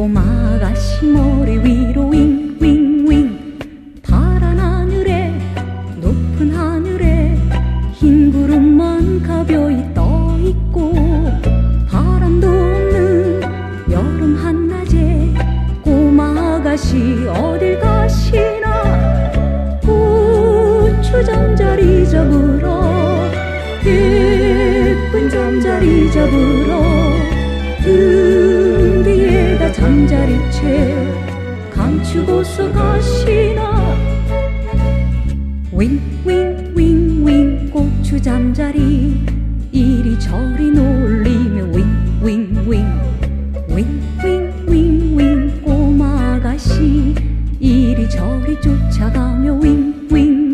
꼬마가시 머리 위로 윙윙윙. 파란 하늘에 높은 하늘에 흰 구름만 가벼이 떠 있고 바람도 없는 여름 한낮에 꼬마가시 어딜 가시나? 우추 잠자리 잡으러 예쁜 잠자리 잡으러 가시나. 윙윙윙윙 고추 잠자리. 이리저리 놀리며 윙윙윙. 윙윙윙윙 꼬마 아가씨. 이리저리 쫓아가며 윙윙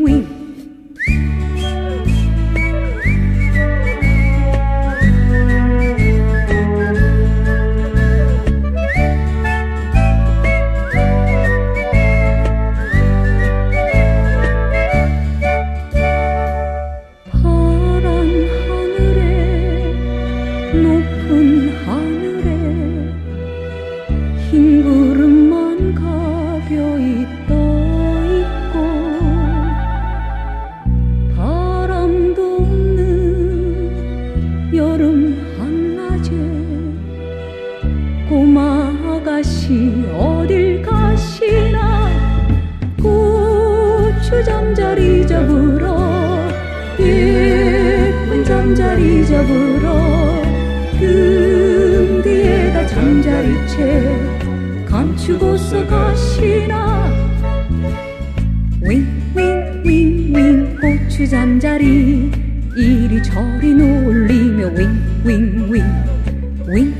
아가씨 어딜 가시나? 고추 잠자리 잡으러 예쁜 잠자리 잡으러 등 뒤에다 잠자리채 감추고서 가시나? 윙윙윙윙 고추 잠자리. 이리저리 놀리며 윙윙윙 윙윙윙윙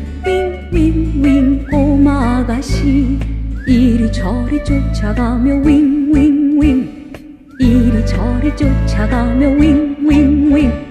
이리저리 쫓아가며 윙윙윙. 이리저리 쫓아가며 윙윙윙